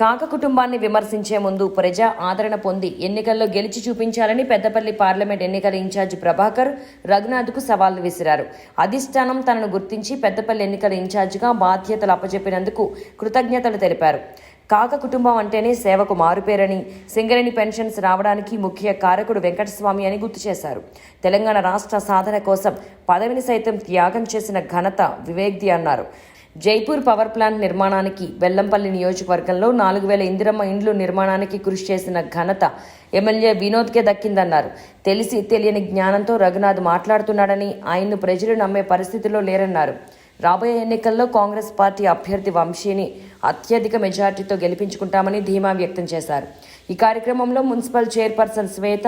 కాక కుటుంబాన్ని విమర్శించే ముందు ప్రజా ఆదరణ పొంది ఎన్నికల్లో గెలిచి చూపించాలని పెద్దపల్లి పార్లమెంట్ ఎన్నికల ఇన్ఛార్జి ప్రభాకర్ రఘునాథ్కు సవాల్ విసిరారు. అధిష్టానం తనను గుర్తించి పెద్దపల్లి ఎన్నికల ఇన్ఛార్జిగా బాధ్యతలు అప్పచెప్పినందుకు కృతజ్ఞతలు తెలిపారు. కాక కుటుంబం అంటేనే సేవకు మారుపేరని సింగరేణి పెన్షన్స్ రావడానికి ముఖ్య కారకుడు వెంకటస్వామి అని గుర్తు చేశారు. తెలంగాణ రాష్ట్ర సాధన కోసం పదవిని సైతం త్యాగం చేసిన ఘనత వివేక్ది అన్నారు. జైపూర్ పవర్ ప్లాంట్ నిర్మాణానికి బెల్లంపల్లి నియోజకవర్గంలో నాలుగు వేల ఇందిరమ్మ ఇండ్లు నిర్మాణానికి కృషి చేసిన ఘనత ఎమ్మెల్యే వినోద్కే దక్కిందన్నారు. తెలిసి తెలియని జ్ఞానంతో రఘునాథ్ మాట్లాడుతున్నాడని ఆయన్ను ప్రజలు నమ్మే పరిస్థితిలో లేరన్నారు. రాబోయే ఎన్నికల్లో కాంగ్రెస్ పార్టీ అభ్యర్థి వంశీని అత్యధిక మెజార్టీతో గెలిపించుకుంటామని ధీమా వ్యక్తం చేశారు. ఈ కార్యక్రమంలో మున్సిపల్ చైర్పర్సన్ శ్వేత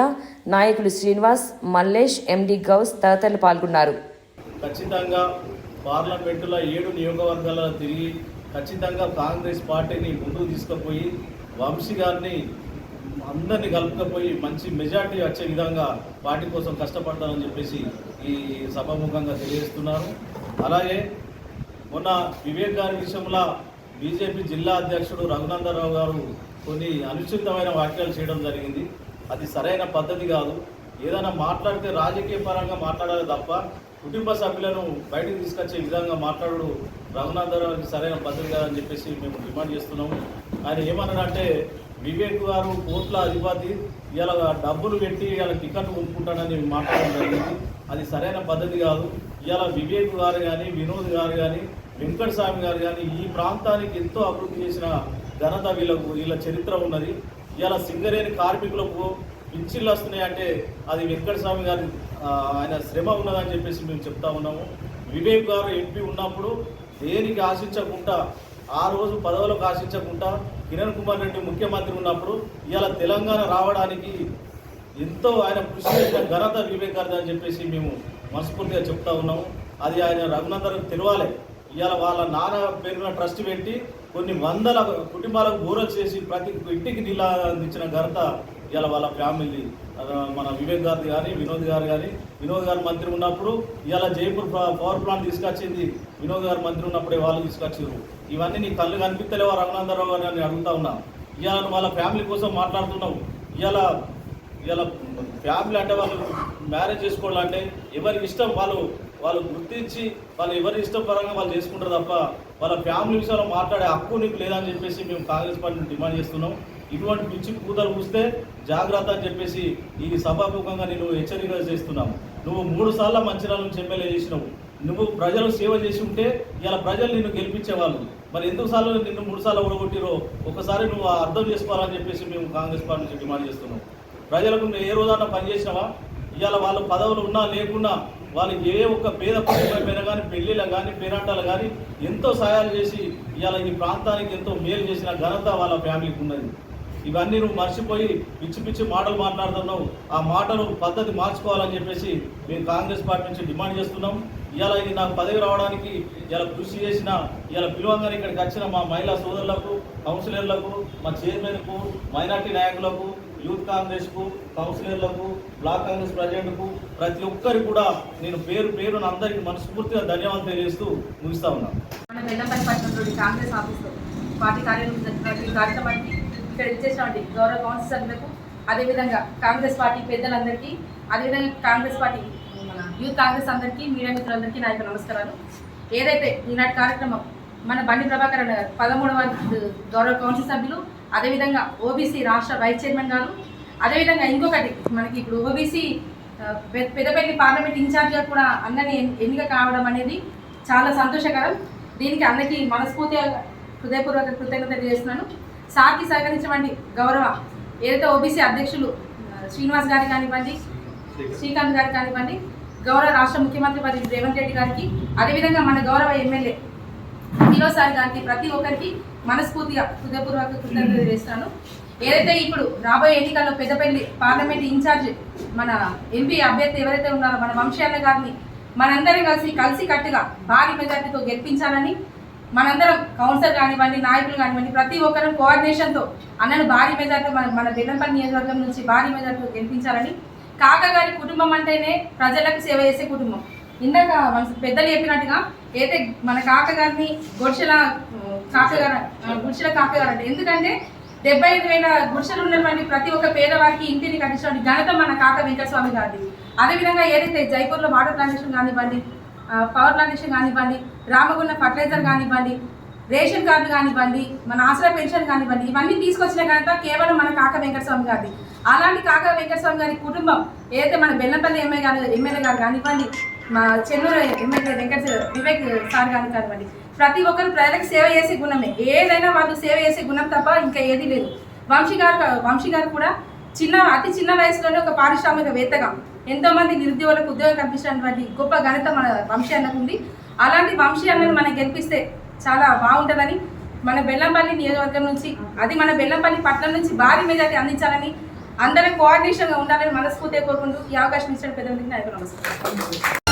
నాయకులు శ్రీనివాస్ మల్లేష్ ఎండి గౌస్ తదితరులు పాల్గొన్నారు. ఖచ్చితంగా పార్లమెంటులో ఏడు నియోగవర్గాలలో తిరిగి ఖచ్చితంగా కాంగ్రెస్ పార్టీని ముందుకు తీసుకుపోయి వంశీ గారిని అందరినీ కలుపుకపోయి మంచి మెజార్టీ వచ్చే విధంగా పార్టీ కోసం కష్టపడతానని చెప్పేసి ఈ సభాముఖంగా తెలియజేస్తున్నారు. అలాగే మొన్న వివేక్ గారి విషయంలో బీజేపీ జిల్లా అధ్యక్షుడు రఘునందరావు గారు కొన్ని అనుచితమైన వ్యాఖ్యలు చేయడం జరిగింది. అది సరైన పద్ధతి కాదు. ఏదైనా మాట్లాడితే రాజకీయ పరంగా మాట్లాడాలి తప్ప కుటుంబ సభ్యులను బయటకు తీసుకొచ్చే విధంగా మాట్లాడు రఘునందరావుకి సరైన పద్ధతి కాదని చెప్పేసి మేము డిమాండ్ చేస్తున్నాము. ఆయన ఏమన్నాడంటే వివేక్ గారు కోట్ల అధిపతి ఇలా డబ్బులు పెట్టి ఇలా టికెట్ కొనుక్కుంటానని మాట్లాడడం జరిగింది. అది సరైన పద్ధతి కాదు. ఇలా వివేక్ గారు కానీ వినోద్ గారు కానీ వెంకట స్వామి గారు కానీ ఈ ప్రాంతానికి ఎంతో అభివృద్ధి చేసిన ఘనత వీళ్ళకు వీళ్ళ చరిత్ర ఉన్నది. ఇలా సింగరేణి కార్మికులకు పిచ్చిల్లు వస్తున్నాయి అంటే అది వెంకట స్వామి గారి ఆయన శ్రమ ఉన్నదని చెప్పేసి మేము చెప్తా ఉన్నాము. వివేక్ గారు ఎంపీ ఉన్నప్పుడు దేనికి ఆశించకుండా ఆ రోజు పదవులకు ఆశించకుండా కిరణ్ కుమార్ రెడ్డి ముఖ్యమంత్రి ఉన్నప్పుడు ఇవాళ తెలంగాణ రావడానికి ఎంతో ఆయన కృషి చేసిన ఘనత వివేక్ గారిది అని చెప్పేసి మేము మనస్ఫూర్తిగా చెప్తా ఉన్నాము. అది ఆయన రఘునందన్ తెలవాలి. ఇవాళ వాళ్ళ నాన్న పేరున ట్రస్ట్ పెట్టి కొన్ని వందల కుటుంబాలకు బోరలు చేసి ప్రతి ఇంటికి నీళ్ళ అందించిన ఘనత ఇవాళ వాళ్ళ ఫ్యామిలీ మన వివేక్ గారు కానీ వినోద్ గారు కానీ వినోద్ గారు మంత్రి ఉన్నప్పుడు ఇవాళ జైపూర్ పవర్ ప్లాంట్ తీసుకొచ్చింది. వినోద్ గారు మంత్రి ఉన్నప్పుడే వాళ్ళు తీసుకొచ్చారు ఇవన్నీ నీ కళ్ళు కనిపిస్తలేవా రఘునందరావు గారు అని అడుగుతా ఉన్నా. ఇవాళ వాళ్ళ ఫ్యామిలీ కోసం మాట్లాడుతున్నావు. ఇవాళ ఇవాళ ఫ్యామిలీ అంటే వాళ్ళు మ్యారేజ్ చేసుకోవాలంటే ఎవరికి ఇష్టం వాళ్ళు వాళ్ళు గుర్తించి వాళ్ళు ఎవరి ఇష్టపరంగా వాళ్ళు చేసుకుంటారు తప్ప వాళ్ళ ఫ్యామిలీ విషయంలో మాట్లాడే హక్కు నీకు లేదని చెప్పేసి మేము కాంగ్రెస్ పార్టీని డిమాండ్ చేస్తున్నాం. ఇటువంటి పిచ్చి కూతలు కూస్తే జాగ్రత్త అని చెప్పేసి ఈ సభాముఖంగా నేను హెచ్చరిక చేస్తున్నాం నువ్వు మూడు సార్లు మంచిర్యాల నుంచి ఎమ్మెల్యే చేసినావు. నువ్వు ప్రజలు సేవ చేసి ఉంటే ఇలా ప్రజలు నిన్ను గెలిపించేవాళ్ళు మరి ఎందుకు సార్లు నిన్ను మూడు సార్లు ఓడగొట్టిరో ఒకసారి నువ్వు అర్థం చేసుకోవాలని చెప్పేసి మేము కాంగ్రెస్ పార్టీ నుంచి డిమాండ్ చేస్తున్నాం. ప్రజలకు నువ్వు ఏ రోజన్నా పనిచేసినావా ఇవాళ వాళ్ళ పదవులు ఉన్నా లేకున్నా వాళ్ళు ఏ ఒక్క పేద కుటుంబం మీద కానీ పెళ్ళిళ్ళ కానీ పేరాటాలు కానీ ఎంతో సహాయాలు చేసి ఇవాళ ఈ ప్రాంతానికి ఎంతో మేలు చేసిన ఘనత వాళ్ళ ఫ్యామిలీకి ఉన్నది. ఇవన్నీ నువ్వు మర్చిపోయి పిచ్చి పిచ్చి మాటలు మాట్లాడుతున్నావు. ఆ మాటలు పద్ధతి మార్చుకోవాలని చెప్పేసి మేము కాంగ్రెస్ పార్టీ నుంచి డిమాండ్ చేస్తున్నాం. ఇవాళ ఇది నాకు పదవి రావడానికి ఇలా కృషి చేసిన ఇలా పిలువంగానే ఇక్కడికి వచ్చిన మా మహిళా సోదరులకు కౌన్సిలర్లకు మా చైర్మన్కు మైనార్టీ నాయకులకు యూత్ కాంగ్రెస్కు కౌన్సిలర్లకు బ్లాక్ కాంగ్రెస్ ప్రెసిడెంట్కు ప్రతి ఒక్కరికి కూడా నేను పేరు పేరున అందరికీ మనస్ఫూర్తిగా ధన్యవాదాలు తెలియజేస్తూ ముగిస్తా ఉన్నాను కాంగ్రెస్ ఆఫీస్లో పార్టీ కార్యాలయం జరిగిన కార్యక్రమానికి ఇక్కడ ఇచ్చేసినటువంటి గౌరవ కౌన్సిల్ సభ్యులకు అదేవిధంగా కాంగ్రెస్ పార్టీ పెద్దలందరికీ అదేవిధంగా కాంగ్రెస్ పార్టీ మన యూత్ కాంగ్రెస్ అందరికీ మీడియా మిత్రులందరికీ నా యొక్క నమస్కారాలు. ఏదైతే ఈనాటి కార్యక్రమం మన బండి ప్రభాకర్ అన్న గారు పదమూడవ గౌరవ కౌన్సిల్ సభ్యులు అదేవిధంగా ఓబీసీ రాష్ట్ర వైస్ చైర్మన్ గారు అదేవిధంగా ఇంకొకటి మనకి ఇప్పుడు ఓబీసీ పెద్దపల్లి పార్లమెంట్ ఇన్ఛార్జ్గా కూడా అన్నని ఎన్నిక కావడం అనేది చాలా సంతోషకరం. దీనికి అన్నకి మనస్ఫూర్తిగా హృదయపూర్వక కృతజ్ఞత తెలియజేస్తున్నాను. సార్కి సహకరించమండి గౌరవ. ఏదైతే ఓబీసీ అధ్యక్షులు శ్రీనివాస్ గారి కానివ్వండి శ్రీకాంత్ గారు కానివ్వండి గౌరవ రాష్ట్ర ముఖ్యమంత్రి మరి రేవంత్ రెడ్డి గారికి అదేవిధంగా మన గౌరవ ఎమ్మెల్యే వినోద్ సార్ గారికి ప్రతి ఒక్కరికి మనస్ఫూర్తిగా హృదయపూర్వక కృతజ్ఞత చేస్తాను ఏదైతే ఇప్పుడు రాబోయే ఎన్నికల్లో పెద్దపల్లి పార్లమెంట్ ఇన్ఛార్జ్ మన ఎంపీ అభ్యర్థి ఎవరైతే ఉన్నారో మన వంశీయన్న గారిని మనందరం కలిసి కలిసి కట్టుగా భారీ మెజార్టీతో గెలిపించాలని మనందరం కౌన్సిలర్ కానివ్వండి నాయకులు కానివ్వండి ప్రతి ఒక్కరం కోఆర్డినేషన్తో అన్నను భారీ మెజార్టీ మన మన బెల్లంపల్లి నియోజకవర్గం నుంచి భారీ మెజార్టీతో గెలిపించాలని కాక గారి కుటుంబం అంటేనే ప్రజలకు సేవ చేసే కుటుంబం. ఇందాక మన పెద్దలు చెప్పినట్టుగా అయితే మన కాకగారిని గొడిచెల కాకగారు గుడిసెల కాకగారు అంటే ఎందుకంటే డెబ్బై ఐదు వేల గుడిసెలు ఉన్నటువంటి ప్రతి ఒక్క పేదవారికి ఇంటిని కట్టించడానికి ఘనత మన కాక వెంకటస్వామి గారిది. అదేవిధంగా ఏదైతే జైపూర్లో వాటర్ ప్లాంటేషన్ కానివ్వండి పవర్ ప్లాంటేషన్ కానివ్వండి రామగుండ ఫర్టిలైజర్ కానివ్వండి రేషన్ కార్డు కానివ్వండి మన ఆశ్రయ పెన్షన్ కానివ్వండి ఇవన్నీ తీసుకొచ్చిన ఘనత కేవలం మన కాక వెంకటస్వామి గారిది. అలాంటి కాక వెంకటస్వామి గారి కుటుంబం ఏదైతే మన బెల్లంపల్లి ఎమ్మెల్యే గారు ఎమ్మెల్యే గారు కానివ్వండి మా చెన్నూరు ఎమ్మెల్యే వెంకట వివేక్ సార్ గారు కానివ్వండి ప్రతి ఒక్కరు ప్రజలకు సేవ చేసే గుణమే. ఏదైనా వాళ్ళు సేవ చేసే గుణం తప్ప ఇంకా ఏది లేదు. వంశీ గారు వంశీ గారు కూడా చిన్న అతి చిన్న వయసులోనే ఒక పారిశ్రామికవేత్తగా ఎంతోమంది నిరుద్యోగులకు ఉద్యోగం కల్పించినటువంటి గొప్ప ఘనత మన వంశీ అన్నకు ఉంది. అలాంటి వంశీ అన్నను మనం గెలిపిస్తే చాలా బాగుంటుందని మన బెల్లంపల్లి నియోజకవర్గం నుంచి అది మన బెల్లంపల్లి పట్టణం నుంచి భారీ మెజార్టీ అందించాలని అందరం కోఆర్డినేషన్గా ఉండాలని మనస్ఫూర్తిగా కోరుకుంటూ ఈ అవకాశం ఇచ్చిన పెద్దలకి నాకు నమస్కారం.